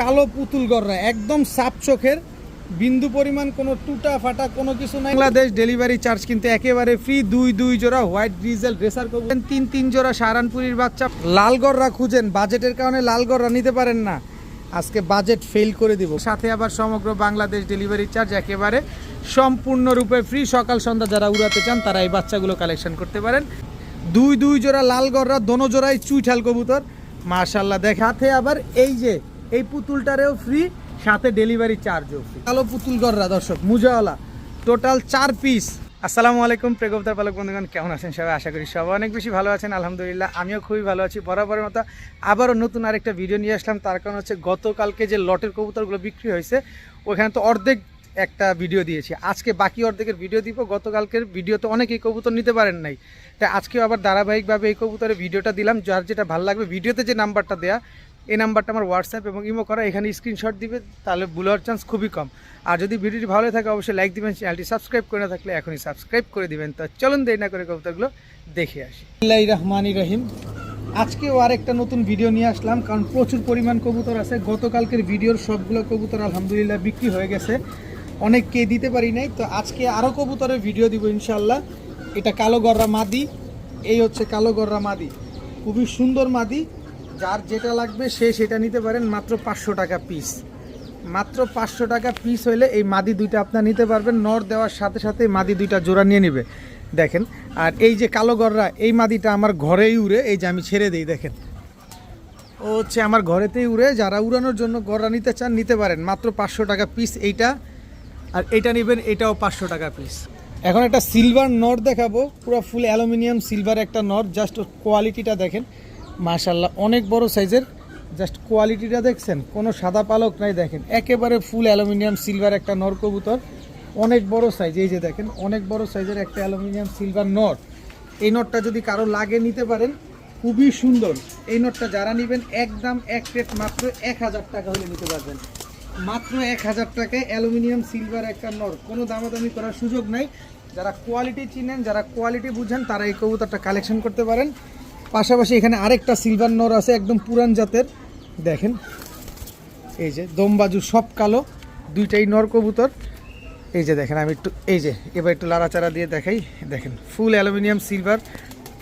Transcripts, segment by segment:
কালো পুতুল গররা একদম সাপ চোখের, বিন্দু পরিমাণ কোনো টুটা ফাটা কোনো কিছু নাই। বাংলাদেশ ডেলিভারি চার্জ কিন্তু একেবারে ফ্রি দুই দুই জোড়া হোয়াইট ডিজেল রেসার করবেন তিন তিন জোড়া সারানপুরির বাচ্চা। লালগড়রা খুঁজেন বাজেটের কারণে লাল গররা নিতে পারেন না। আজকে বাজেট ফেল করে দিব। সাথে আবার সমগ্র বাংলাদেশ ডেলিভারি চার্জ একেবারে সম্পূর্ণরূপে ফ্রি সকাল, সন্ধ্যা যারা উড়াতে চান, তারা এই বাচ্চাগুলো কালেকশন করতে পারেন। দুই দুই জোড়া লালগড়রা দোনো জোড়াই চুইঠাল কবুতর। মাশাল্লাহ দেখাতে আবার এই যে এই পুতুলটারেও ফ্রি সাথে ডেলিভারি চার্জও ফ্রি কালো পুতুল গররা দর্শক, মুজাওয়ালা। টোটাল চার পিস আসসালামু আলাইকুম প্রেগবতার পালক বন্ধুগণ, কেমন আছেন সবাই? আশা করি সবাই অনেক বেশি ভালো আছেন। আলহামদুলিল্লাহ, আমিও খুবই ভালো আছি। বরাবরের মতো আবারও নতুন আরেকটা ভিডিও নিয়ে আসলাম। তার কারণ হচ্ছে, গতকালকে যে লটের কবুতরগুলো বিক্রি হয়েছে, ওখানে তো অর্ধেক একটা ভিডিও দিয়েছি। আজকে বাকি অর্ধেকের ভিডিও দিব। গতকালকের ভিডিও ভিডিওতে অনেকেই কবুতর নিতে পারেন নাই। তাই আজকেও আবার ধারাবাহিকভাবে এই কবুতরের ভিডিওটা দিলাম। যার যেটা ভালো লাগবে ভিডিওতে যে নাম্বারটা দেয়া এই নাম্বারটা আমার হোয়াটসঅ্যাপ এবং ইমো করা, এখানে স্ক্রিনশট দিবে, তাহলে ভুলার চান্স খুবই কম। আর যদি ভিডিওটি ভালো থাকে, অবশ্যই লাইক দিবেন চ্যানেলটি সাবস্ক্রাইব করে না থাকলে এখনই সাবস্ক্রাইব করে দিবেন। তো চলুন দেরি না করে কবুতরগুলো দেখে আসি। আল্লাহ রহমানি রহিম। আজকেও আরেকটা নতুন ভিডিও নিয়ে আসলাম, কারণ প্রচুর পরিমাণ কবুতর আছে। গতকালকের ভিডিওর সবগুলো কবুতর আলহামদুলিল্লাহ বিক্রি হয়ে গেছে। অনেককে দিতে পারি নাই। তো আজকে আরও কবুতরের ভিডিও দিব ইনশাল্লাহ এটা কালো গররা মাদি, এই হচ্ছে কালো গররা মাদি। খুবই সুন্দর মাদি। যার যেটা লাগবে সে সেটা নিতে পারেন মাত্র পাঁচশো টাকা পিস মাত্র পাঁচশো টাকা পিস হইলে এই মাদি দুইটা আপনার নিতে পারবেন। নর দেওয়ার সাথে সাথে মাদি দুইটা জোড়া নিয়ে নেবে। দেখেন, আর এই যে কালো গররা, এই মাদিটা আমার ঘরেই উড়ে, এই যে আমি ছেড়ে দিই, দেখেন। ও হচ্ছে আমার ঘরেতেই উড়ে, যারা উড়ানোর জন্য গররা নিতে চান, নিতে পারেন। মাত্র পাঁচশো টাকা পিস এইটা, আর এইটা নেবেন, এটাও পাঁচশো টাকা পিস এখন একটা সিলভার নট দেখাবো, পুরো ফুল অ্যালুমিনিয়াম সিলভার একটা নট জাস্ট কোয়ালিটিটা দেখেন। মাশাল্লাহ অনেক বড় সাইজের। জাস্ট কোয়ালিটিটা দেখছেন, কোনো সাদা পালক নাই দেখেন। একেবারে ফুল অ্যালুমিনিয়াম সিলভার একটা নর কবুতর। অনেক বড় সাইজ, এই যে দেখেন, অনেক বড় সাইজের একটা অ্যালুমিনিয়াম সিলভার নট এই নটটা যদি কারও লাগে নিতে পারেন, খুবই সুন্দর। এই নটটা যারা নেবেন, একদম এক প্লেট মাত্র এক হাজার টাকা হলে নিতে পারবেন। মাত্র এক হাজার টাকায় অ্যালুমিনিয়াম সিলভার একটা নর। কোনো দামাদামি করার সুযোগ নাই। যারা কোয়ালিটি চিনেন, যারা কোয়ালিটি বুঝেন, তারা এই কবুতরটা কালেকশন করতে পারেন। পাশাপাশি এখানে আরেকটা সিলভার নর আছে, একদম পুরান জাতের। দেখেন, এই যে দমবাজু সব কালো, দুইটাই নর কবুতর। এই যে দেখেন, আমি একটু এই যে, এবার একটু লাড়াচাড়া দিয়ে দেখাই। দেখেন ফুল অ্যালুমিনিয়াম সিলভার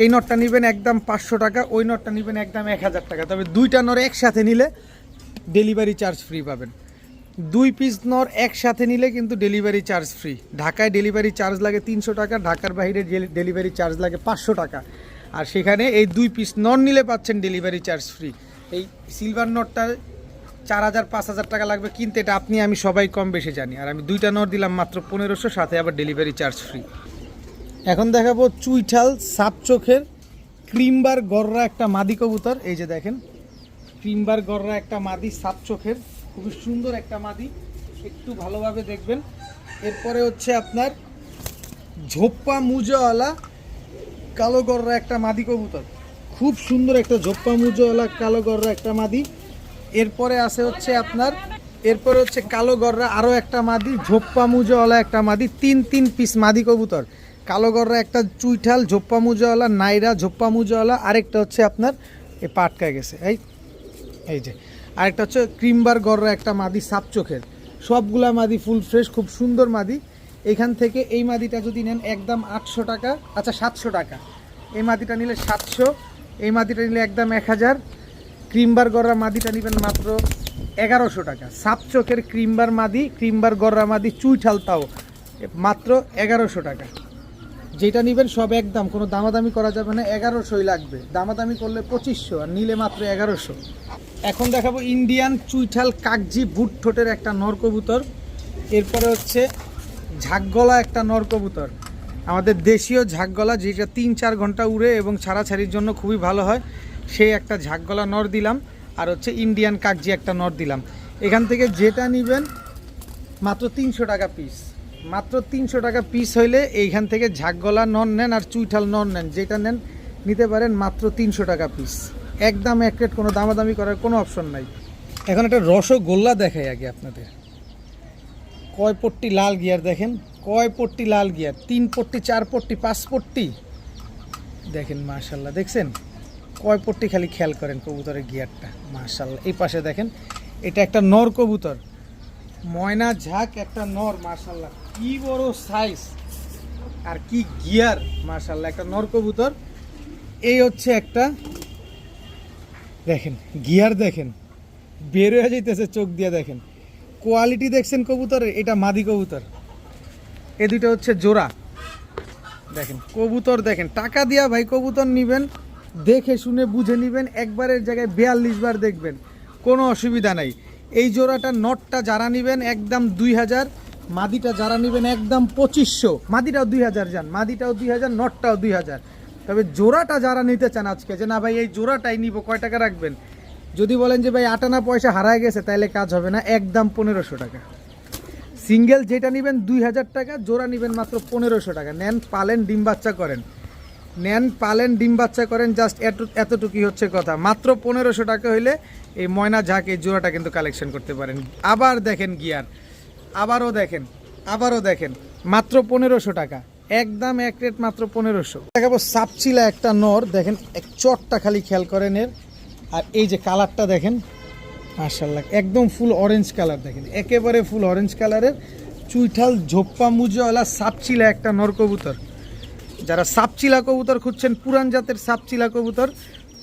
এই নটটা নেবেন একদম পাঁচশো টাকা, ওই নটটা নেবেন একদম এক হাজার টাকা। তবে দুইটা নর একসাথে নিলে ডেলিভারি চার্জ ফ্রি পাবেন। দুই পিস নর একসাথে নিলে কিন্তু ডেলিভারি চার্জ ফ্রি ঢাকায় ডেলিভারি চার্জ লাগে তিনশো টাকা, ঢাকার বাইরে ডেলিভারি চার্জ লাগে পাঁচশো টাকা। আর সেখানে এই দুই পিস নন নিলে পাচ্ছেন ডেলিভারি চার্জ ফ্রি এই সিলভার নটটা চার হাজার, পাঁচ হাজার টাকা লাগবে কিনতে, এটা আপনি, আমি সবাই কম বেশি জানি। আর আমি দুইটা নট দিলাম মাত্র পনেরোশো, সাথে আবার ডেলিভারি চার্জ ফ্রি এখন দেখাবো চুইঠাল সাপ চোখের ক্রিমবার গররা একটা মাদি কবুতর। এই যে দেখেন, ক্রিমবার গররা একটা মাদি, সাপ চোখের। খুবই সুন্দর একটা মাদি, একটু ভালোভাবে দেখবেন। এরপরে হচ্ছে আপনার ঝোপ্পা মুজোওয়ালা কালো গররা একটা মাদি কবুতর। খুব সুন্দর একটা ঝোপ্পা মুজোওয়ালা কালো গররা একটা মাদি। এরপরে আছে হচ্ছে আপনার, এরপরে হচ্ছে কালো গররা আরও একটা মাদি ঝোপ্পা মুজোওয়ালা একটা মাদি, তিন তিন পিস মাদি কবুতর। কালো গররা একটা চুইঠাল ঝোপ্পা মুজোওয়ালা নাইরা ঝোপ্পা মুজোওয়ালা আরেকটা হচ্ছে আপনার, এ পাটকা গেছে, এই এই যে। আরেকটা হচ্ছে ক্রিমবার গররা একটা মাদি সাপ চোখের সবগুলা মাদি ফুল ফ্রেশ, খুব সুন্দর মাদি। এখান থেকে এই মাদিটা যদি নেন একদম আটশো টাকা। আচ্ছা সাতশো টাকা। এই মাদিটা নিলে সাতশো, এই মাদিটা নিলে একদম এক হাজার। ক্রিমবার গররা মাদিটা নেবেন মাত্র এগারোশো টাকা। সাপ চোখের ক্রিমবার মাদি, ক্রিমবার গররা মাদি চুইঠাল তাও মাত্র এগারোশো টাকা। যেটা নেবেন সব একদম, কোনো দামাদামি করা যাবে না, এগারোশোই লাগবে। দামাদামি করলে পঁচিশশো, আর নিলে মাত্র এগারোশো। এখন দেখাবো ইন্ডিয়ান চুইঠাল কাকজি বুট ঠোঁটের একটা নরকবুতর এরপরে হচ্ছে ঝাকগলা একটা নর কবুতর আমাদের দেশীয় ঝাকগলা, যেটা তিন চার ঘণ্টা উড়ে এবং ছাড়াছাড়ির জন্য খুবই ভালো হয় সেই একটা ঝাকগলা নর দিলাম, আর হচ্ছে ইন্ডিয়ান কাকজি একটা নর দিলাম। এখান থেকে যেটা নেবেন, মাত্র তিনশো টাকা পিস মাত্র তিনশো টাকা পিস হইলে এইখান থেকে ঝাকগলা নন নেন আর চুইঠাল নন নেন, যেটা নেন, নিতে পারেন মাত্র তিনশো টাকা পিস একদম এক রেট কোনো দামাদামি করার কোনো অপশন নাই। এখন একটা রসগোল্লা দেখাই আগে আপনাদের। কয় পট্টি লাল গিয়ার দেখেন? কয় পট্টি লাল গিয়ার? তিন পট্টি, চার পট্টি, পাঁচ পট্টি? দেখেন মার্শাল্লাহ দেখছেন? কয় পট্টি খালি খেয়াল করেন কবুতরের গিয়ারটা। মাশাল্লাহ, এই পাশে দেখেন, এটা একটা নর কবুতর। ময়না ঝাঁক একটা নর মার্শাল্লাহ কি বড় সাইজ আর কি গিয়ার মার্শাল্লাহ একটা নর কবুতর। এই হচ্ছে একটা, দেখেন, গিয়ার দেখেন। বের হয়ে যাইতেছে, চোখ দিয়ে দেখেন। কোয়ালিটি দেখছেন কবুতরের এটা মাদি কবুতর। এ দুটো হচ্ছে জোড়া। দেখেন, কবুতর দেখেন, টাকা দিয়া ভাই কবুতর নিবেন, দেখে শুনে বুঝে নিবেন, একবারের জায়গায় বিয়াল্লিশ বার দেখবেন, কোনো অসুবিধা নাই। এই জোড়াটা নটটা যারা নিবেন, একদম দুই হাজার, মাদিটা যারা নিবেন, একদম পঁচিশশো। মাদিটাও দুই হাজার যান, মাদিটাও দুই হাজার, নটটাও দুই হাজার। তবে জোড়াটা যারা নিতে চান আজকে, যে না ভাই, এই জোড়াটাই নিব, কয় টাকা রাখবেন? যদি বলেন যে ভাই আটানা পয়সা হারায় গেছে তাহলে কাজ হবে না। একদম পনেরোশো টাকা। সিঙ্গেল যেটা নেবেন দুই হাজার টাকা, জোড়া নেবেন মাত্র পনেরোশো টাকা। নেন, পালেন, ডিম বাচ্চা করেন। নেন, পালেন, ডিম বাচ্চা করেন, জাস্ট এত, এতটুকুই হচ্ছে কথা। মাত্র পনেরোশো টাকা হইলে এই ময়না ঝাঁক, এই জোড়াটা কিন্তু কালেকশন করতে পারেন। আবার দেখেন গিয়ার। আবারও দেখেন আবারও দেখেন। মাত্র পনেরোশো টাকা। একদম এক রেট মাত্র পনেরোশো। দেখাবো সাপচিলা একটা নর। দেখেন, এক চটটা খালি খেয়াল করেন এর। আর এই যে কালারটা দেখেন মার্শাল্লাহ একদম ফুল অরেঞ্জ কালার দেখেন, একেবারে ফুল অরেঞ্জ কালারের চুইঠাল ঝোপ্পা মুজওয়ালা সাপচিলা একটা নরকবুতর যারা সাপচিলা কবুতর খুঁজছেন, পুরান জাতের সাপচিলা কবুতর,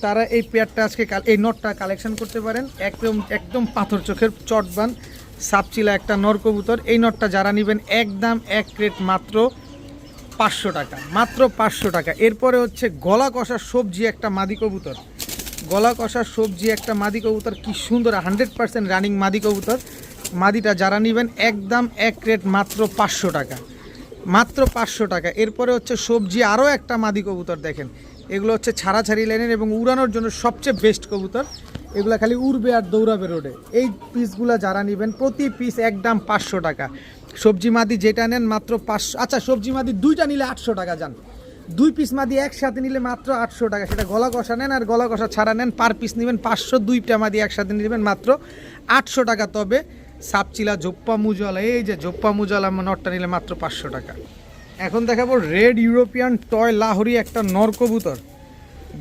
তারা এই পেয়ারটা আজকে এই নটটা কালেকশন করতে পারেন। একদম একদম পাথর চোখের চটবান সাপচিলা একটা নর কবুতর। এই নটটা যারা নেবেন, একদম এক রেট মাত্র পাঁচশো টাকা, মাত্র পাঁচশো টাকা। এরপরে হচ্ছে গলা কষা সবজি একটা মাদি কবুতর। গলা কষা সবজি, একটা মাদি কবুতর, কি সুন্দর হান্ড্রেড পার্সেন্ট রানিং মাদি কবুতর। মাদিটা যারা নেবেন, একদম এক রেট মাত্র পাঁচশো টাকা। মাত্র পাঁচশো টাকা। এরপরে হচ্ছে সবজি, আরও একটা মাদি কবুতর দেখেন। এগুলো হচ্ছে ছাড়াছাড়ি লাইনের এবং উড়ানোর জন্য সবচেয়ে বেস্ট কবুতর। এগুলো খালি উড়বে আর দৌড়াবে রোডে এই পিসগুলো যারা নেবেন, প্রতি পিস একদম পাঁচশো টাকা। সবজি মাদি যেটা নেন, মাত্র পাঁচশো আচ্ছা সবজি মাদি দুইটা নিলে আটশো টাকা যান। দুই পিস মাদি একসাথে নিলে মাত্র আটশো টাকা। সেটা গলা কষা নেন আর গলা কষা ছাড়া নেন, পার পিস নেবেন পাঁচশো। দুইটা মাদি একসাথে নেবেন মাত্র আটশো টাকা। তবে সাপচিলা জোপ্পা মুজওয়ালা, এই যে জোপ্পা মুজওয়ালা নটটা নিলে মাত্র পাঁচশো টাকা। এখন দেখাবো রেড ইউরোপিয়ান টয় লাহরি একটা নরকবুতর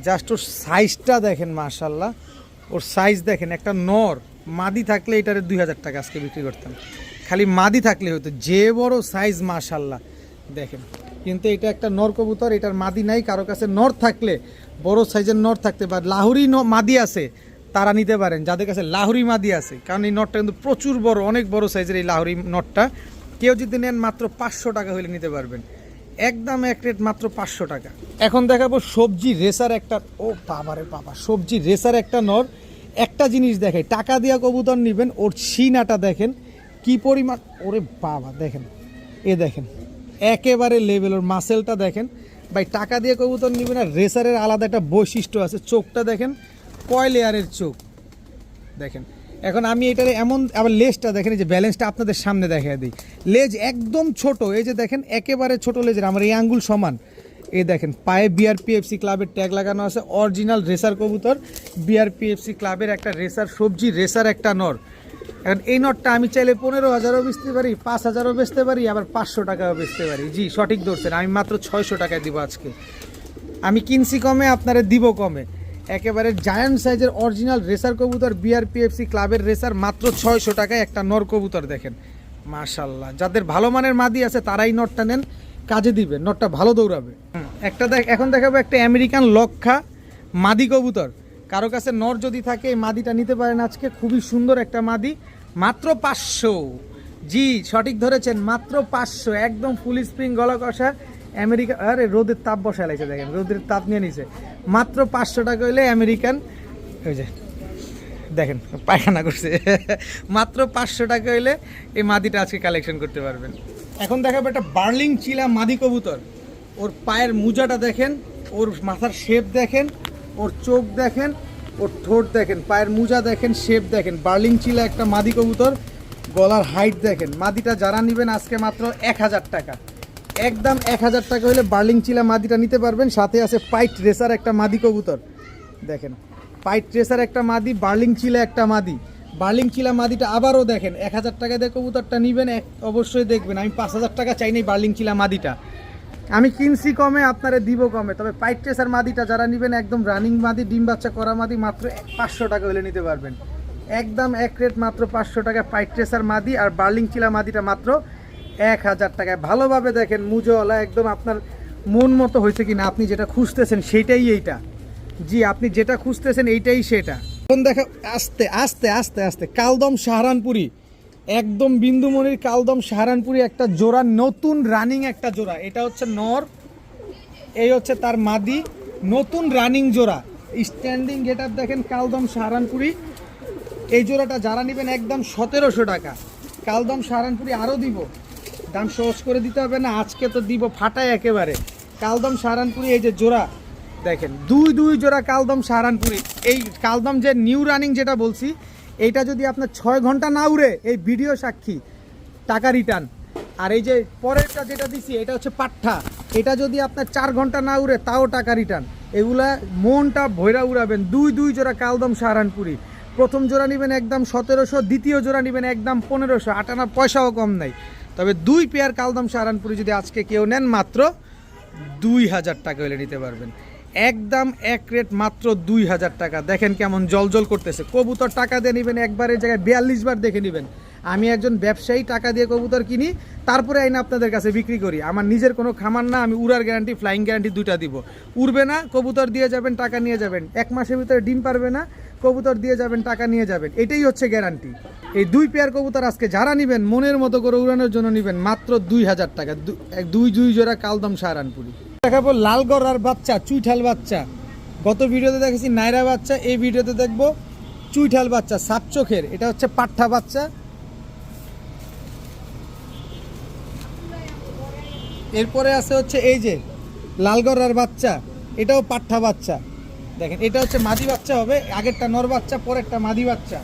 জাস্ট ওর সাইজটা দেখেন মাশাল্লাহ ওর সাইজ দেখেন, একটা নর। মাদি থাকলে এটারে দুই হাজার টাকা আজকে বিক্রি করতাম। খালি মাদি থাকলে হতো, যে বড় সাইজ মাশাল্লাহ দেখেন। কিন্তু এটা একটা নর কবুতর, এটার মাদি নাই, কারও কাছে নর থাকলে, বড় সাইজের নর থাকতে পারে। লাহুরি মাদি আছে, তারা নিতে পারেন। যাদের কাছে লাহুরি মাদি আছে, কারণ এই নটটা কিন্তু প্রচুর বড়, অনেক বড় সাইজের এই লাহুরি নটটা। কেউ যদি নেন মাত্র পাঁচশো টাকা হলে নিতে পারবেন। একদম এক রেট মাত্র পাঁচশো টাকা। এখন দেখাবো সবজি রেসার একটা, ও বাবারে বাবা, সবজি রেসার একটা নর। একটা জিনিস দেখে টাকা দিয়া কবুতর নেবেন, ওর সিনাটা দেখেন, কি পরিমাণ ওরে বাবা, দেখেন, এ দেখেন। একেবারে লেভেল ওর মাসেলটা দেখেন। ভাই, টাকা দিয়ে কবুতর নেবেন আর রেসারের আলাদা একটা বৈশিষ্ট্য আছে। চোখটা দেখেন কয় লেয়ারের চোখ। দেখেন, এখন আমি এটার এমন, আবার লেজটা দেখেন, এই যে ব্যালেন্সটা আপনাদের সামনে দেখা দিই। লেজ একদম ছোট, এই যে দেখেন, একেবারে ছোট লেজের, আমার এই আঙ্গুল সমান। এই দেখেন, পায়ে বিআরপিএফসি ক্লাবের ট্যাগ লাগানো আছে অরিজিনাল রেসার কবুতর। বিআরপিএফসি ক্লাবের একটা রেসার সবজি রেসার একটা নর। এখন এই নটটা আমি চাইলে পনেরো হাজারও বেচতে পারি, পাঁচ হাজারও বেচতে পারি, আবার পাঁচশো টাকাও বেচতে পারি। জি, সঠিক ধরছেন। আমি মাত্র ছয়শো টাকায় দিব আজকে। আমি কিনছি কমে, আপনারা দিব কমে। একেবারে জায়ান্ট সাইজের অরিজিনাল রেসার কবুতর বিআরপিএফসি ক্লাবের রেসার মাত্র ছয়শো টাকায় একটা নর কবুতর দেখেন। মাশাল্লাহ যাদের ভালো মানের মাদি আছে, তারাই নটটা নেন, কাজে দিবে নটটা ভালো দৌড়াবে। একটা দেখ এখন দেখাবো একটা আমেরিকান লক্ষা মাদি কবুতর। কারও কাছে নর যদি থাকে, এই মাদিটা নিতে পারেন আজকে। খুবই সুন্দর একটা মাদি। মাত্র পাঁচশো। জি, সঠিক ধরেছেন, মাত্র পাঁচশো। একদম ফুল স্প্রিং গলা কষা আমেরিকা আরে, রোদের তাপ বসা লাগছে দেখেন, রোদের তাপ নিয়ে নিছে। মাত্র পাঁচশো টাকা হইলে আমেরিকান ওই যে, দেখেন, পায়খানা করছে। মাত্র পাঁচশো টাকা হইলে এই মাদিটা আজকে কালেকশন করতে পারবেন। এখন দেখাবো একটা বার্লিং চিলা মাদি কবুতর। ওর পায়ের মুজাটা দেখেন, ওর মাথার শেপ দেখেন। ওর চোখ দেখেন, ওর ঠোঁট দেখেন, পায়ের মুজা দেখেন শেপ দেখেন, বার্লিং চিলা একটা মাদি কবুতর, গলার হাইট দেখেন। মাদিটা যারা নেবেন আজকে মাত্র এক হাজার টাকা। একদম এক হাজার টাকা হলে বার্লিং চিলা মাদিটা নিতে পারবেন। সাথে আছে পাইট রেসার একটা মাদি কবুতর। দেখেন, পাইট রেসার একটা মাদি, বার্লিং চিলা একটা মাদি। বার্লিং চিলা মাদিটা আবারও দেখেন, এক হাজার টাকা দিয়ে কবুতরটা নিবেন, এক অবশ্যই দেখবেন। আমি পাঁচ হাজার টাকা চাই নাই বার্লিং চিলা মাদিটা। আমি কিনছি কমে, আপনারা দিব কমে। তবে পাইট ট্রেসার মাদিটা যারা নেবেন, একদম রানিং মাদি, ডিম বাচ্চা করা মাদি, মাত্র পাঁচশো টাকা হলে নিতে পারবেন। একদম এক রেট মাত্র পাঁচশো টাকা পাইট ট্রেসার মাদি আর বার্লিং চিলা মাদিটা মাত্র এক হাজার টাকায়। ভালোভাবে দেখেন মুজোওয়ালা, একদম আপনার মন মতো হয়েছে কিনা, আপনি যেটা খুঁজতেছেন সেটাই এইটা। জি, আপনি যেটা খুঁজতেছেন এইটাই সেটা। এখন দেখা, আস্তে আস্তে আস্তে আস্তে, কালদম সাহারানপুরি। একদম বিন্দুমণির কালদম সাহারানপুরি একটা জোড়া, নতুন রানিং একটা জোড়া। এটা হচ্ছে নর, এই হচ্ছে তার মাদি, নতুন রানিং জোড়া। স্ট্যান্ডিং গেট আপ দেখেন কালদম সাহারানপুরি। এই জোড়াটা যারা নেবেন একদম সতেরোশো টাকা। কালদম সাহারানপুরি আরও দিব। দাম সহজ করে দিতে হবে না, আজকে তো দিব ফাটায় একেবারে। কালদম সাহারানপুরি এই যে জোড়া, দেখেন, দুই দুই জোড়া কালদম সাহারানপুরি। এই কালদম যে নিউ রানিং যেটা বলছি এইটা যদি আপনার ছয় ঘণ্টা না উড়ে এই ভিডিও সাক্ষী, টাকা রিটার্ন আর এই যে পরেরটা যেটা দিছি, এটা হচ্ছে পাঠা এটা যদি আপনার চার ঘণ্টা না উড়ে, তাও টাকা রিটার্ন এগুলা মনটা ভৈরা উড়াবেন। দুই দুই জোড়া কালদম সাহারানপুরি। প্রথম জোড়া নেবেন একদম সতেরোশো, দ্বিতীয় জোড়া নেবেন একদম পনেরোশো। আটানা পয়সাও কম নাই। তবে দুই পেয়ার কালদম সাহারানপুরি যদি আজকে কেউ নেন মাত্র দুই হাজার টাকা হলে নিতে পারবেন। একদম এক রেট মাত্র দুই হাজার টাকা। দেখেন কেমন জলজল করতেছে। কবুতর টাকা দিয়ে নেবেন একবারের জায়গায় বিয়াল্লিশ বার দেখে নেবেন। আমি একজন ব্যবসায়ী, টাকা দিয়ে কবুতর কিনি, তারপরে আইনা আপনাদের কাছে বিক্রি করি। আমার নিজের কোনো খামার না, আমি উড়ার গ্যারান্টি ফ্লাইং গ্যারান্টি দুইটা দিব। উড়বে না, কবুতর দিয়ে যাবেন, টাকা নিয়ে যাবেন। এক মাসের ভিতরে ডিম পারবে না, কবুতর দিয়ে যাবেন, টাকা নিয়ে যাবেন। এটাই হচ্ছে গ্যারান্টি এই দুই পেয়ার কবুতর আজকে যারা নেবেন, মনের মতো করে উড়ানোর জন্য নেবেন মাত্র দুই হাজার টাকা। দুই দুই জোড়া কালদম সাহারানপুরি দেখাবো লালগড়ার বাচ্চা, চুইঠাল বাচ্চা। গত ভিডিওতে দেখেছি নাইরা বাচ্চা, এই ভিডিওতে দেখব চুইঠাল বাচ্চা, সাপ চোখের। এটা হচ্ছে পাঠা বাচ্চা। এরপরে আছে হচ্ছে এই যে লালগড়ার বাচ্চা, এটাও পাঠা বাচ্চা। দেখেন, এটা হচ্ছে মাদি বাচ্চা হবে, আগেরটা নর বাচ্চা, পরেরটা মাদি বাচ্চা।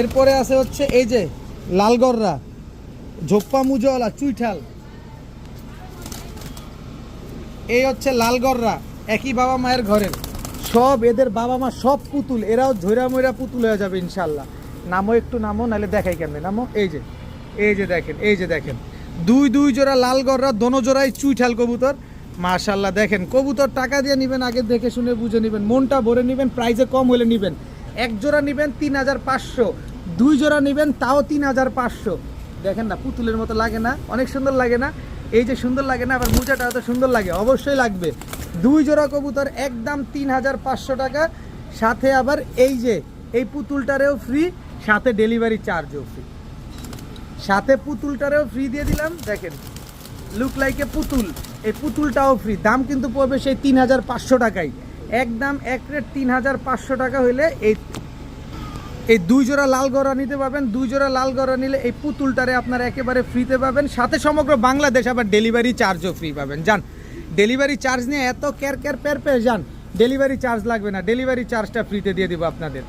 এরপরে আছে হচ্ছে এই যে লালগড়রা ঝোপ্পা মুজওয়ালা, চুইঠাল। এই হচ্ছে লালগড়রা, একই বাবা মায়ের ঘরের সব এদের বাবা মা সব পুতুল, এরাও ঝৈরা ময়রা পুতুল হয়ে যাবে ইনশাল্লাহ। নামো একটু নামো, নাহলে দেখাই কেমনে? নামো? এই যে এই যে দেখেন, এই যে দেখেন। দুই দুই জোড়া লালগড়রা, দোনো জোড়াই চুইঠাল কবুতর। মাশাল্লাহ, দেখেন, কবুতর টাকা দিয়ে নেবেন, আগে দেখে শুনে বুঝে নেবেন, মনটা ভরে নেবেন প্রাইজে কম হলে নেবেন। এক জোড়া নেবেন তিন হাজার পাঁচশো, দুই জোড়া নেবেন তাও তিন হাজার পাঁচশো। দেখেন না, পুতুলের মতো লাগে না, অনেক সুন্দর লাগে না। এই যে সুন্দর লাগে না, আবার মোজাটা এত সুন্দর লাগে, অবশ্যই লাগবে। দুই জোড়া কবুতর একদম তিন হাজার পাঁচশো টাকা, সাথে আবার এই যে, এই পুতুলটারেও ফ্রি সাথে ডেলিভারি চার্জও ফ্রি সাথে পুতুলটারেও ফ্রি দিয়ে দিলাম, দেখেন লুক লাইক পুতুল। এই পুতুলটাও ফ্রি দাম কিন্তু পড়বে সেই তিন হাজার পাঁচশো টাকাই একদম এক রেট তিন হাজার পাঁচশো টাকা হইলে এই এই দুই জোড়া লাল গড়া নিতে পাবেন দুই জোড়া লাল গড়া নিলে এই পুতুলটারে আপনারা একেবারে ফ্রিতে পাবেন। সাথে সমগ্র বাংলাদেশ আবার ডেলিভারি চার্জও ফ্রি পাবেন। যান ডেলিভারি চার্জ নিয়ে এত ক্যার ক্যার প্যার পেয়ে যান ডেলিভারি চার্জ লাগবে না। ডেলিভারি চার্জটা ফ্রিতে দিয়ে দেবো আপনাদের।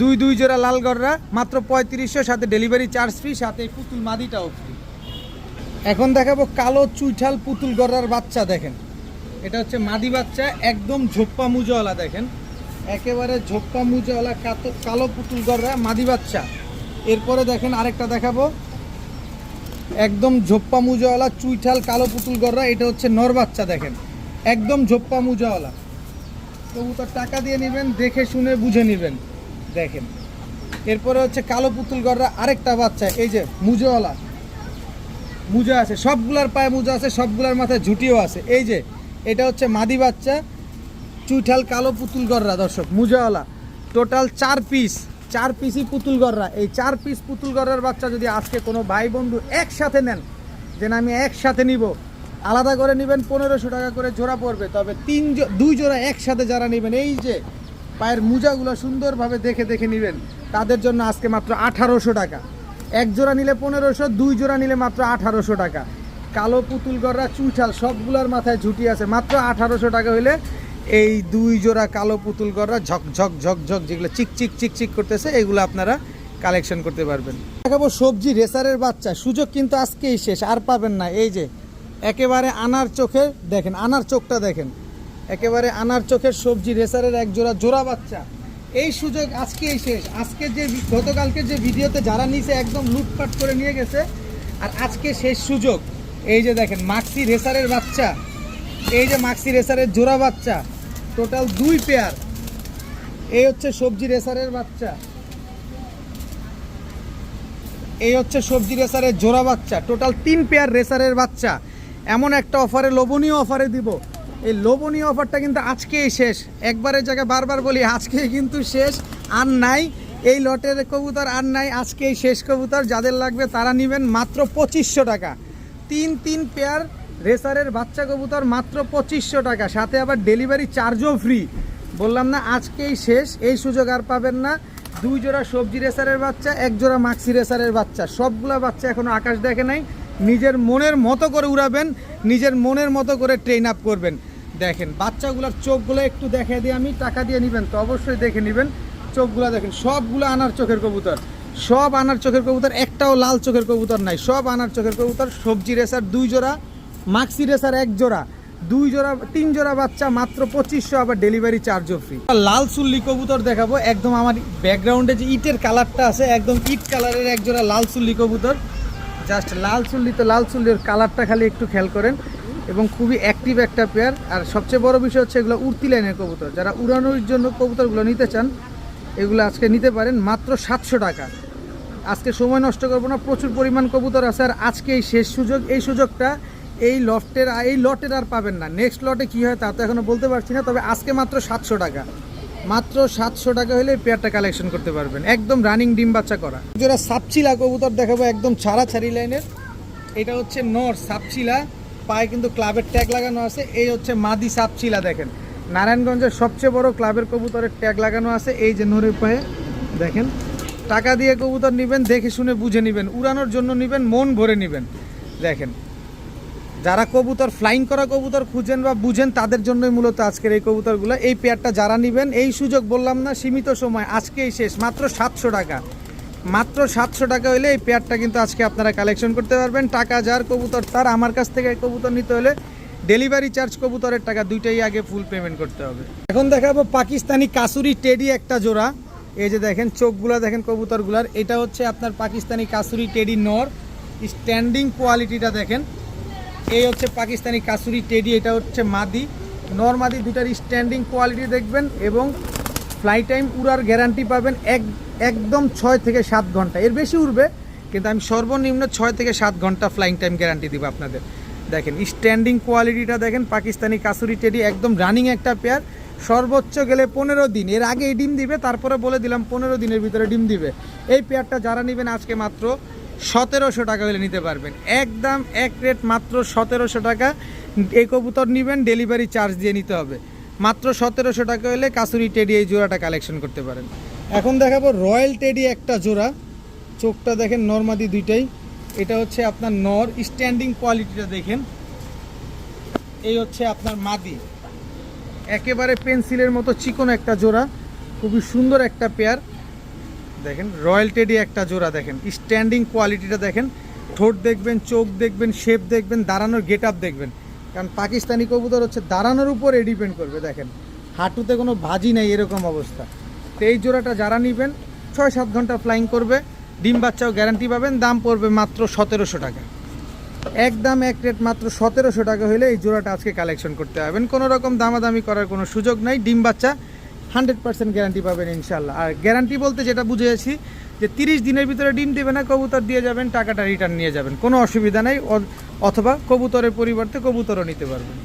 দুই দুই জোড়া লাল গড়রা মাত্র পঁয়ত্রিশশো, সাথে ডেলিভারি চার্জ ফ্রি সাথে এই পুতুল মাদিটাও ফ্রি এখন দেখাবো কালো চুইঠাল পুতুল গড়ার বাচ্চা দেখেন। এটা হচ্ছে মাদি বাচ্চা, একদম ঝোপ্পা মুজওয়ালা দেখেন। একেবারে ঝোপ্পা মুজওয়ালা কালো পুতুল গড়া মাদি বাচ্চা। এরপরে দেখেন আরেকটা দেখাবো। একদম ঝোপ্পা মুজওয়ালা চুইঠাল কালো পুতুল গড়া এটা হচ্ছে নর বাচ্চা দেখেন। একদম ঝোপ্পা মুজওয়ালা কবুতর টাকা দিয়ে নেবেন, দেখে শুনে বুঝে নেবেন। দেখেন। এরপরে হচ্ছে কালো পুতুল গড়া আরেকটা বাচ্চা, এই যে মুজওয়ালা মুজা আছে, সবগুলার পায়ে মুজা আছে, সবগুলার মাথায় ঝুটিও আছে। এই যে, এটা হচ্ছে মাদি বাচ্চা। চুইঠাল কালো পুতুল গররা দর্শক, মুজাওয়ালা। টোটাল চার পিস চার পিসই পুতুল গররা এই চার পিস পুতুল গররার বাচ্চা যদি আজকে কোনো ভাই বন্ধু একসাথে নেন, যে আমি একসাথে নিব, আলাদা করে নেবেন, পনেরোশো টাকা করে জোড়া পড়বে। তবে তিন দুই জোড়া একসাথে যারা নেবেন, এই যে পায়ের মুজাগুলো সুন্দরভাবে দেখে দেখে নেবেন, তাদের জন্য আজকে মাত্র আঠারোশো টাকা। এক জোড়া নিলে পনেরোশো, দুই জোড়া নিলে মাত্র আঠারোশো টাকা। কালো পুতুল গড়রা চুইঠাল, সবগুলোর মাথায় ঝুটি আছে। মাত্র আঠারোশো টাকা হইলে এই দুই জোড়া কালো পুতুল গররা ঝক ঝক ঝক ঝক যেগুলো চিক চিক চিক চিক করতেছে, এগুলো আপনারা কালেকশন করতে পারবেন। দেখাবো সবজি রেসারের বাচ্চা, সুযোগ কিন্তু আজকেই শেষ, আর পাবেন না। এই যে, একেবারে আনার চোখে, দেখেন, আনার চোখটা দেখেন। একেবারে আনার চোখের সবজি রেসারের এক জোড়া জোড়া বাচ্চা। এই সুযোগ আজকেই শেষ। আজকে যে গতকালকে যে ভিডিওতে যারা নিচে একদম লুটপাট করে নিয়ে গেছে, আর আজকে শেষ সুযোগ। এই যে দেখেন, মাক্সি রেসারের বাচ্চা। এই যে মাক্সি রেসারের জোড়া বাচ্চা। টোটাল দুই পেয়ার। এই হচ্ছে সবজি রেসারের বাচ্চা। এই হচ্ছে সবজি রেসারের জোড়া বাচ্চা। টোটাল তিন পেয়ার রেসারের বাচ্চা। এমন একটা অফারে লোভনীয় অফারে দিব। এই লোভনীয় অফারটা কিন্তু আজকেই শেষ। একবারের জায়গায় বারবার বলি, আজকেই কিন্তু শেষ। আর নাই, এই লটের কবুতর আর নাই, আজকেই শেষ কবুতর। যাদের লাগবে তারা নেবেন মাত্র পঁচিশশো টাকা। তিন তিন পেয়ার রেসারের বাচ্চা কবুতর মাত্র পঁচিশশো টাকা, সাথে আবার ডেলিভারি চার্জও ফ্রি। বললাম না, আজকেই শেষ, এই সুযোগ আর পাবেন না। দুই জোড়া সবজি রেসারের বাচ্চা, এক জোড়া মাক্সি রেসারের বাচ্চা। সবগুলা বাচ্চা এখনও আকাশ দেখে নাই। নিজের মনের মতো করে উড়াবেন, নিজের মনের মতো করে ট্রেন আপ করবেন। দেখেন, বাচ্চাগুলোর চোখগুলো একটু দেখে দিয়ে আমি, টাকা দিয়ে নেবেন তো অবশ্যই দেখে নেবেন। চোখগুলো দেখেন, সবগুলো আনার চোখের কবুতর। সব আনার চোখের কবুতর, একটাও লাল চোখের কবুতর নাই। সব আনার চোখের কবুতর, সবজি রেসার দুই জোড়া। মাক্সি রেসার এক জোড়া, দুই জোড়া, তিন জোড়া বাচ্চা, মাত্র পঁচিশশো, আবার ডেলিভারি চার্জও ফ্রি লাল সুল্লি কবুতর দেখাবো, একদম আমার ব্যাকগ্রাউন্ডে যে ইটের কালারটা আছে, একদম ইট কালারের এক জোড়া লাল সুল্লি কবুতর। জাস্ট লাল চুল্লি তো লাল চুল্লির কালারটা খালি একটু খেয়াল করেন। এবং খুবই অ্যাক্টিভ একটা পেয়ার আর সবচেয়ে বড় বিষয় হচ্ছে এগুলো উড়তি লাইনের কবুতর। যারা উড়ানোর জন্য কবুতরগুলো নিতে চান, এগুলো আজকে নিতে পারেন মাত্র সাতশো টাকা। আজকে সময় নষ্ট করব না, প্রচুর পরিমাণ কবুতর আছে, আর আজকে এই শেষ সুযোগ, এই সুযোগটা এই লটের এই লটের আর পাবেন না। নেক্সট লটে কী হয় তা তো এখনও বলতে পারছি না, তবে আজকে মাত্র সাতশো টাকা। মাত্র সাতশো টাকা হলে পেয়ারটা কালেকশন করতে পারবেন। একদম রানিং ডিম বাচ্চা করা। যারা সাপচিলা কবুতর দেখাবো একদম ছাড়া ছাড়ি লাইনের। এটা হচ্ছে নর সাপচিলা। পায়ে কিন্তু ক্লাবের ট্যাগ লাগানো আছে। এই হচ্ছে মাদি সাপচিলা দেখেন। নারায়ণগঞ্জের সবচেয়ে বড় ক্লাবের কবুতরের ট্যাগ লাগানো আছে। এই যে নরের পায়ে, দেখেন। টাকা দিয়ে কবুতর নেবেন, দেখে শুনে বুঝে নেবেন। উড়ানোর জন্য নেবেন, মন ভরে নেবেন। দেখেন। যারা কবুতর ফ্লাইং করা কবুতর খুঁজেন বা বুঝেন, তাদের জন্যই মূলত আজকের এই কবুতরগুলো। এই পেয়ারটা যারা নেবেন, এই সুযোগ বললাম না, সীমিত সময়, আজকেই শেষ, মাত্র সাতশো টাকা। মাত্র সাতশো টাকা হলে এই পেয়ারটা কিন্তু আজকে আপনারা কালেকশন করতে পারবেন। টাকা যার কবুতর তার, আমার কাছ থেকে কবুতর নিতে হলে ডেলিভারি চার্জ কবুতরের টাকা, দুইটাই আগে ফুল পেমেন্ট করতে হবে। এখন দেখাবো পাকিস্তানি কাসুরি টেডি একটা জোড়া। এই যে দেখেন, চোখগুলো দেখেন কবুতরগুলার। এটা হচ্ছে আপনার পাকিস্তানি কাসুরি টেডি নর। স্ট্যান্ডিং কোয়ালিটিটা দেখেন। এই হচ্ছে পাকিস্তানি কাসুরি টেডি, এটা হচ্ছে মাদি। নর মাদি দুটার স্ট্যান্ডিং কোয়ালিটি দেখবেন এবং ফ্লাই টাইম উড়ার গ্যারান্টি পাবেন এক, একদম ছয় থেকে সাত ঘণ্টা। এর বেশি উড়বে, কিন্তু আমি সর্বনিম্ন ছয় থেকে সাত ঘণ্টা ফ্লাইং টাইম গ্যারান্টি দিব আপনাদের। দেখেন স্ট্যান্ডিং কোয়ালিটিটা দেখেন, পাকিস্তানি কাসুরি টেডি একদম রানিং একটা পেয়ার সর্বোচ্চ গেলে পনেরো দিন। এর আগে ডিম দিবে, তারপরে বলে দিলাম পনেরো দিনের ভিতরে ডিম দিবে। এই পেয়ারটা যারা নেবেন আজকে মাত্র সতেরোশো টাকা হলে নিতে পারবেন। একদম এক রেট মাত্র সতেরোশো টাকা। এই কবুতর নেবেন ডেলিভারি চার্জ দিয়ে নিতে হবে। মাত্র সতেরোশো টাকা হলে কাসুরি টেডি এই জোড়াটা কালেকশন করতে পারেন। এখন দেখাবো রয়্যাল টেডি একটা জোড়া। চোখটা দেখেন নর্মাদি দুইটাই। এটা হচ্ছে আপনার নর। স্ট্যান্ডিং কোয়ালিটিটা দেখেন। এই হচ্ছে আপনার মাদি। একেবারে পেন্সিলের মতো চিকন একটা জোড়া। খুবই সুন্দর একটা পেয়ার দেখেন, রয়্যাল টেডি একটা জোড়া দেখেন স্ট্যান্ডিং কোয়ালিটিটা দেখেন, ঠোঁট দেখবেন, চোখ দেখবেন শেপ দেখবেন, দাঁড়ানোর গেট আপ দেখবেন। কারণ পাকিস্তানি কবুতর হচ্ছে দাঁড়ানোর উপরে ডিপেন্ড করবে, দেখেন। হাঁটুতে কোনো ভাজি নেই এরকম অবস্থা। তো এই জোড়াটা যারা নেবেন ছয় সাত ঘণ্টা ফ্লাইং করবে, ডিম বাচ্চাও গ্যারান্টি পাবেন, দাম পড়বে মাত্র সতেরোশো টাকা। একদম এক রেট মাত্র সতেরোশো টাকা হলে এই জোড়াটা আজকে কালেকশন করতে পারবেন কোনো রকম দামাদামি করার কোনো সুযোগ নাই, ডিম বাচ্চা হান্ড্রেড পার্সেন্ট গ্যারান্টি পাবেন ইনশাল্লাহ আর গ্যারান্টি বলতে যেটা বুঝেছি যে তিরিশ দিনের ভিতরে ডিম দেবে না কবুতর দিয়ে যাবেন, টাকাটা রিটার্ন নিয়ে যাবেন। কোনো অসুবিধা নেই অথবা কবুতরের পরিবর্তে কবুতরও নিতে পারবেন।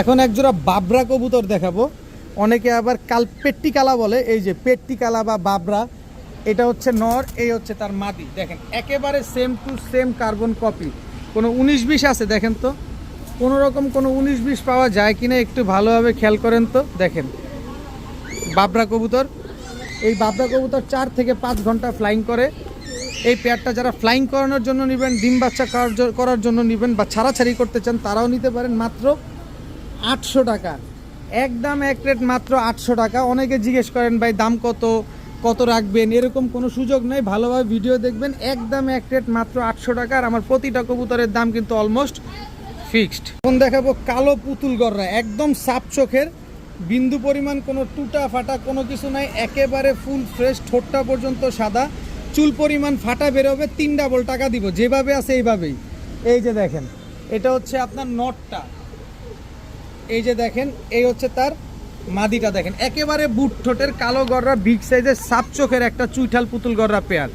এখন একজোড়া বাবরা কবুতর দেখাবো। অনেকে আবার কাল পেট্টি কালা বলে, এই যে পেট্টি কালা বা বাবরা, এটা হচ্ছে নর, এই হচ্ছে তার মাদি। দেখেন, একেবারে same to same carbon copy কোনো উনিশ বিশ আছে, দেখেন তো। কোনো রকম কোনো উনিশ বিশ পাওয়া যায় কিনা, একটু ভালোভাবে খেয়াল করেন তো। দেখেন বাবরা কবুতর। এই বাবরা কবুতর চার থেকে পাঁচ ঘণ্টা ফ্লাইং করে। এই পেয়ারটা যারা ফ্লাইং করানোর জন্য নেবেন, ডিম বাচ্চা করার জন্য নেবেন বা ছাড়াছাড়ি করতে চান, তারাও নিতে পারেন মাত্র আটশো টাকা। একদম এক রেট মাত্র আটশো টাকা। অনেকে জিজ্ঞেস করেন, ভাই, দাম কত? কত রাখবেন? এরকম কোনো সুযোগ নেই। ভালোভাবে ভিডিও দেখবেন। একদম এক রেট মাত্র আটশো টাকা। আর আমার প্রতিটা কবুতরের দাম কিন্তু অলমোস্ট ফিক্সড এখন দেখাবো কালো পুতুল গররা। একদম সাপ চোখের বিন্দু পরিমাণ কোনো টুটা ফাটা কোনো কিছু নাই, একেবারে ফুল ফ্রেশ ঠোঁটটা পর্যন্ত সাদা। চুল পরিমাণ ফাটা বেরোবে, তিন ডাবল টাকা দিব, যেভাবে আছে এইভাবেই। এই যে দেখেন, এটা হচ্ছে আপনার নটটা। এই যে দেখেন, এই হচ্ছে তার মাদিটা দেখেন। একেবারে বুট ঠোঁটের কালো গররা বিগ সাইজের সাপ চোখের একটা চুইঠাল পুতুল গররা পেয়ার।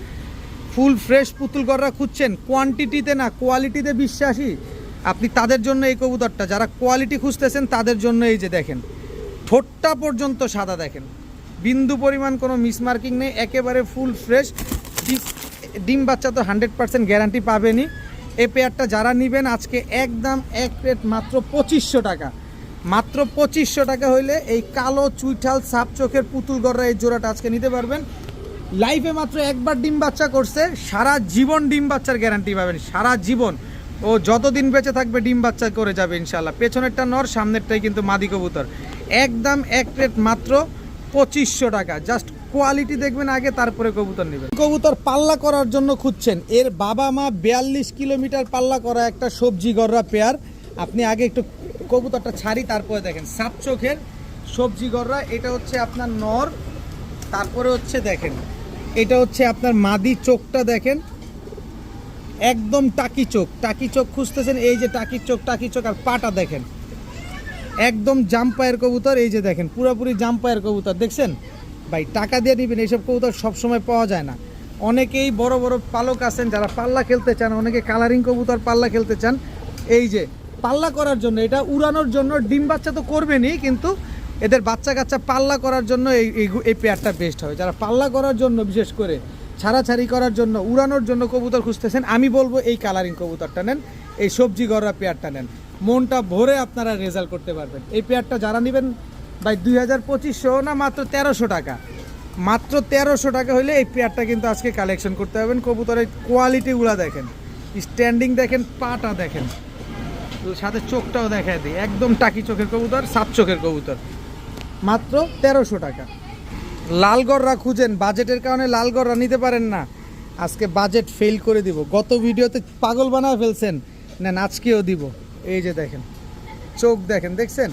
ফুল ফ্রেশ পুতুল গররা খুঁজছেন কোয়ান্টিটিতে না কোয়ালিটিতে বিশ্বাসী। আপনি তাদের জন্য এই কবুতরটা, যারা কোয়ালিটি খুঁজতেছেন, তাদের জন্য এই যে দেখেন। ঠোঁটটা পর্যন্ত সাদা দেখেন। বিন্দু পরিমাণ কোনো মিসমার্কিং নেই, একেবারে ফুল ফ্রেশ। ডিম বাচ্চা তো হান্ড্রেড পার্সেন্ট গ্যারান্টি পাবেনই। এই পেয়ারটা যারা নেবেন, আজকে একদম এক প্লেট মাত্র পঁচিশশো টাকা। মাত্র পঁচিশশো টাকা হইলে এই কালো চুইঠাল সাপ চোখের পুতুল গড়রা এই জোড়াটা আজকে নিতে পারবেন। লাইফে মাত্র একবার ডিম বাচ্চা করছে, সারা জীবন ডিম বাচ্চার গ্যারান্টি পাবেন, সারা জীবন। ও যতদিন বেঁচে থাকবে, ডিম বাচ্চা করে যাবে ইনশাল্লাহ পেছনেরটা নর, সামনেরটাই কিন্তু মাদি কবুতর। একদম এক প্লেট মাত্র পঁচিশশো টাকা। জাস্ট কোয়ালিটি দেখবেন আগে, তারপরে কবুতর নেবেন। কবুতর পাল্লা করার জন্য খুঁজছেন। এর বাবা মা বিয়াল্লিশ কিলোমিটার পাল্লা করা একটা সবজি গররা পেয়ার। আপনি আগে একটু কবুতরটা ছাড়ি, তারপরে দেখেন। সাপ চোখের সবজি গররা, এটা হচ্ছে আপনার নর, তারপরে হচ্ছে দেখেন। এটা হচ্ছে আপনার মাদি চোখটা দেখেন। একদম টাকি চোখ। টাকি চোখ খুঁজতেছেন, এই যে টাকি চোখ টাকি চোখ আর পাটা দেখেন। একদম জাম্পায়ের কবুতর, এই যে দেখেন, পুরোপুরি জাম্পায়ের কবুতর, দেখছেন? ভাই, টাকা দিয়ে নেবেন, এইসব কবুতর সবসময় পাওয়া যায় না। অনেকেই বড় বড় পালক আছেন, যারা পাল্লা খেলতে চান, অনেকে কালারিং কবুতর পাল্লা খেলতে চান। এই যে, পাল্লা করার জন্য, এটা উড়ানোর জন্য ডিম বাচ্চা তো করবেনই, কিন্তু এদের বাচ্চা কাচ্চা পাল্লা করার জন্য এই, এই- পেয়ারটা বেস্ট হবে যারা পাল্লা করার জন্য, বিশেষ করে ছাড়াছাড়ি করার জন্য, উড়ানোর জন্য কবুতর খুঁজতেছেন, আমি বলব এই কালারিং কবুতরটা নেন, এই সবজি গড়া পেয়ারটা নেন। মনটা ভরে আপনারা রেজাল্ট করতে পারবেন। এই পেয়ারটা যারা নেবেন, ভাই, দুই হাজার পঁচিশশো না, মাত্র তেরোশো টাকা। মাত্র তেরোশো টাকা হলে এই পেয়ারটা কিন্তু আজকে কালেকশন করতে পারবেন। কবুতরের কোয়ালিটিগুলো দেখেন স্ট্যান্ডিং দেখেন, পাটা দেখেন, সাথে চোখটাও দেখা দিই। একদম টাকি চোখের কবুতর, সাপ চোখের কবুতর। মাত্র তেরোশো টাকা। লালগড়রা খুঁজেন বাজেটের কারণে লালগড়রা নিতে পারেন না। আজকে বাজেট ফেল করে দিব। গত ভিডিওতে পাগল বানায় ফেলছেন। নেন, আজকেও দিব। এই যে দেখেন, চোখ দেখেন, দেখছেন?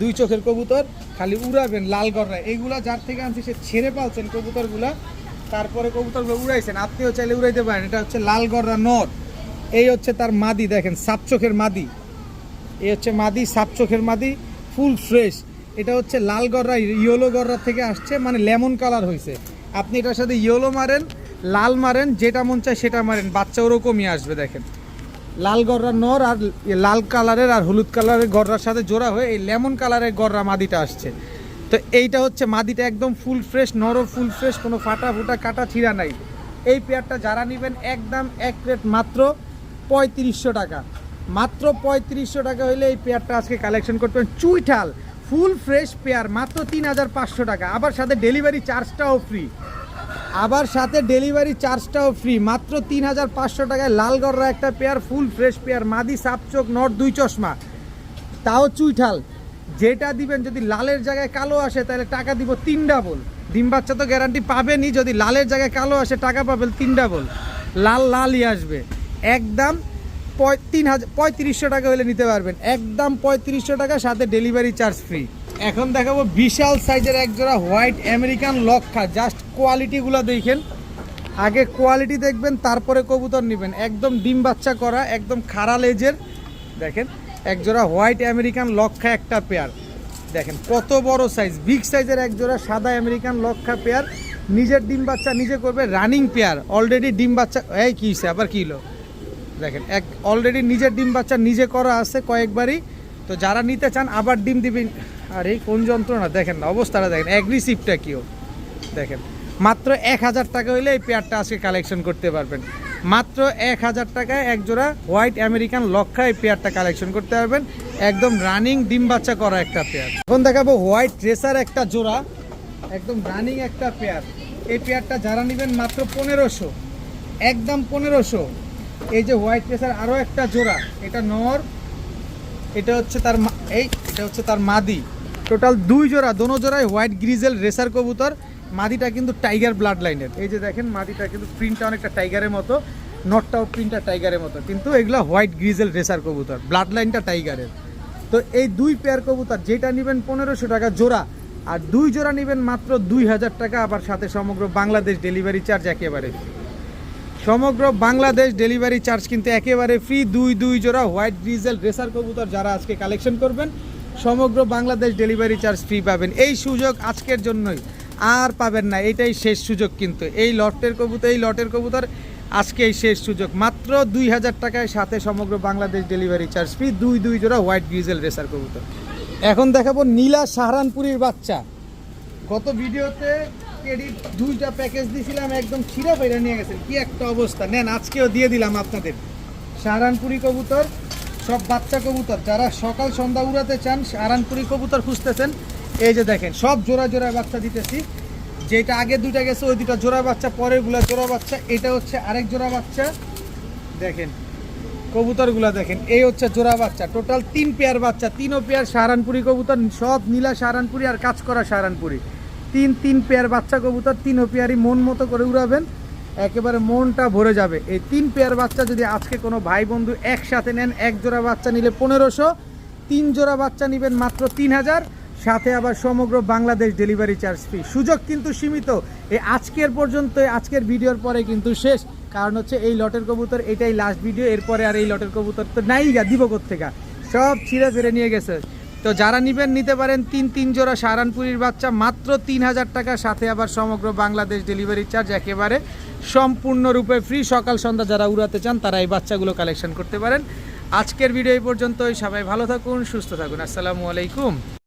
দুই চোখের কবুতর খালি উড়াবেন লালগড়রা এইগুলা যার থেকে আনছি, সে ছেড়ে পালছেন কবুতরগুলা। তারপরে কবুতরগুলো উড়াইছেন, আপনিও চাইলে উড়াইতে পারেন। এটা হচ্ছে লালগড়রা নর। এই হচ্ছে তার মাদি, দেখেন, সাপ চোখের মাদি। এই হচ্ছে মাদি, সাপ চোখের মাদি, ফুল ফ্রেশ। এটা হচ্ছে লাল গড়রা, ইয়েলো গররা থেকে আসছে মানে লেমন কালার হয়েছে আপনি এটার সাথে ইয়েলো মারেন, লাল মারেন, যেটা মন চায় সেটা মারেন, বাচ্চা ওরকমই আসবে, দেখেন। লাল গররা নর আর লাল কালারের আর হলুদ কালারের গররার সাথে জোড়া হয়ে এই লেমন কালারের গররা মাদিটা আসছে। তো এইটা হচ্ছে মাদিটা একদম ফুল ফ্রেশ নরও ফুল ফ্রেশ, কোনো ফাটা ফুটা কাটা ছিঁড়া নাই। এই পেয়ারটা যারা নেবেন একদম এক প্লেট মাত্র পঁয়ত্রিশশো টাকা। মাত্র পঁয়ত্রিশশো টাকা হলে এই পেয়ারটা আজকে কালেকশন করবেন চুইঠাল, ফুল ফ্রেশ পেয়ার, মাত্র তিন হাজার পাঁচশো টাকা। আবার সাথে ডেলিভারি চার্জটাও ফ্রি আবার সাথে ডেলিভারি চার্জটাও ফ্রি। মাত্র তিন হাজার পাঁচশো টাকায় লালগড়রা একটা পেয়ার, ফুল ফ্রেশ পেয়ার, মাদি সাপচোক নট দুই চশমা। তাও চুইঠাল। যেটা দিবেন যদি লালের জায়গায় কালো আসে, তাহলে টাকা দিব তিন ডাবল। ডিম বাচ্চা তো গ্যারান্টি পাবেনই, যদি লালের জায়গায় কালো আসে, টাকা পাবেন তিন ডাবল। লাল লালই আসবে। একদম পঁয় তিন হাজার পঁয়ত্রিশশো টাকা হলে নিতে পারবেন। একদম পঁয়ত্রিশশো টাকা, সাথে ডেলিভারি চার্জ ফ্রি। এখন দেখাবো বিশাল সাইজের এক জোড়া হোয়াইট আমেরিকান লক্ষা। জাস্ট কোয়ালিটিগুলো দেখেন। আগে কোয়ালিটি দেখবেন, তারপরে কবুতর নেবেন। একদম ডিম বাচ্চা করা, একদম খাড়া লেজের। দেখেন এক জোড়া হোয়াইট আমেরিকান লক্ষা একটা পেয়ার। দেখেন, কত বড় সাইজ, বিগ সাইজের এক জোড়া সাদা আমেরিকান লক্ষা পেয়ার। নিজের ডিম বাচ্চা নিজে করবে, রানিং পেয়ার। অলরেডি ডিম বাচ্চা, এই কী আবার কী দেখেন, এক অলরেডি নিজের ডিম বাচ্চা নিজে করা আছে কয়েকবারই। তো যারা নিতে চান, আবার ডিম দিবেন। আর এই কোন যন্ত্রণা? দেখেন না, অবস্থাটা দেখেন অ্যাগ্রেসিভটা কিও দেখেন, মাত্র এক হাজার টাকা হইলে এই পেয়ারটা আজকে কালেকশন করতে পারবেন। মাত্র এক হাজার টাকায় এক জোড়া হোয়াইট আমেরিকান লক্ষা এই পেয়ারটা কালেকশন করতে পারবেন। একদম রানিং ডিম বাচ্চা করা একটা পেয়ার এখন দেখাবো হোয়াইট ড্রেসার একটা জোড়া। একদম রানিং একটা পেয়ার এই পেয়ারটা যারা নেবেন, মাত্র পনেরোশো। একদম পনেরোশো। এই যে হোয়াইট ড্রেসার আরও একটা জোড়া। এটা নর এটা হচ্ছে তার এই, এটা হচ্ছে তার মাদি। টোটাল দুই জোড়া, দোনো জোড়ায় হোয়াইট গ্রিজেল রেসার কবুতর। মাদিটা কিন্তু টাইগার ব্লাড লাইনের এই যে দেখেন, মাদিটা কিন্তু প্রিন্টটা অনেকটা টাইগারের মতো। নটটাও প্রিন্টটা টাইগারের মতো। কিন্তু এগুলো হোয়াইট গ্রিজেল রেসার কবুতর। ব্লাড লাইনটা টাইগারের তো এই দুই পেয়ার কবুতর, যেটা নেবেন পনেরোশো টাকা জোড়া, আর দুই জোড়া নেবেন মাত্র দুই হাজার টাকা। আবার সাথে সমগ্র বাংলাদেশ ডেলিভারি চার্জ একেবারে। সমগ্র বাংলাদেশ ডেলিভারি চার্জ কিন্তু একেবারে ফ্রি, দুই দুই জোড়া হোয়াইট ডিজেল রেসার কবুতর যারা আজকে কালেকশন করবেন, সমগ্র বাংলাদেশ ডেলিভারি চার্জ ফ্রি পাবেন। এই সুযোগ আজকের জন্যই আর পাবেন না, এটাই শেষ সুযোগ কিন্তু। এই লটের কবুতর, এই লটের কবুতর আজকে এই শেষ সুযোগ। মাত্র দুই হাজার টাকায় সাথে সমগ্র বাংলাদেশ ডেলিভারি চার্জ ফ্রি, দুই দুই জোড়া হোয়াইট গ্রিজেল রেসার কবুতর। এখন দেখাবো নীলা সাহারানপুরীর বাচ্চা। গত ভিডিওতে ক্রেডিট দুইটা প্যাকেজ দিয়েছিলাম একদম ছিঁড়া ফেরা নিয়ে গেছেন কি একটা অবস্থা। নেন, আজকেও দিয়ে দিলাম আপনাদের। সাহারানপুরি কবুতর, সব বাচ্চা কবুতর। যারা সকাল সন্ধ্যা উড়াতে চান সাহারানপুরি কবুতর খুঁজতেছেন। এই যে দেখেন, সব জোড়া জোড়া বাচ্চা দিতেছি। যেটা আগে দুইটা গেছে, ওই দুটা জোড়া বাচ্চা, পরেরগুলা জোড়া বাচ্চা। এটা হচ্ছে আরেক জোড়া বাচ্চা। দেখেন, কবুতরগুলো দেখেন, এই হচ্ছে জোড়া বাচ্চা। টোটাল তিন পেয়ার বাচ্চা, তিনও পেয়ার সাহারানপুরি কবুতর, সব নীলা সাহারানপুরি আর কাজ করা সাহারানপুরি তিন তিন পেয়ার বাচ্চা কবুতর, তিনও পেয়ারই মন মতো করে উড়াবেন। একেবারে মনটা ভরে যাবে। এই তিন পেয়ার বাচ্চা যদি আজকে কোনো ভাই বন্ধু একসাথে নেন, এক জোড়া বাচ্চা নিলে পনেরোশো, তিন জোড়া বাচ্চা নেবেন মাত্র তিন হাজার, সাথে আবার সমগ্র বাংলাদেশ ডেলিভারি চার্জ ফ্রি। সুযোগ কিন্তু সীমিত। এই আজকের পর্যন্ত আজকের ভিডিওর পরে কিন্তু শেষ। কারণ হচ্ছে এই লটের কবুতর, এটাই লাস্ট ভিডিও এরপরে আর এই লটের কবুতর তো নাই গা, দিব থেকে সব ছিঁড়ে ফিরে নিয়ে গেছে। তো যারা নিবেন, নিতে পারেন তিন তিন জোড়া সাহারানপুরির বাচ্চা, মাত্র তিন হাজার টাকার সাথে আবার সমগ্র বাংলাদেশ ডেলিভারি চার্জ একেবারে সম্পূর্ণরূপে ফ্রি সকাল, সন্ধ্যা যারা উড়াতে চান, তারা এই বাচ্চাগুলো কালেকশন করতে পারেন। আজকের ভিডিও এই পর্যন্তই। সবাই ভালো থাকুন, সুস্থ থাকুন। আসসালামু আলাইকুম।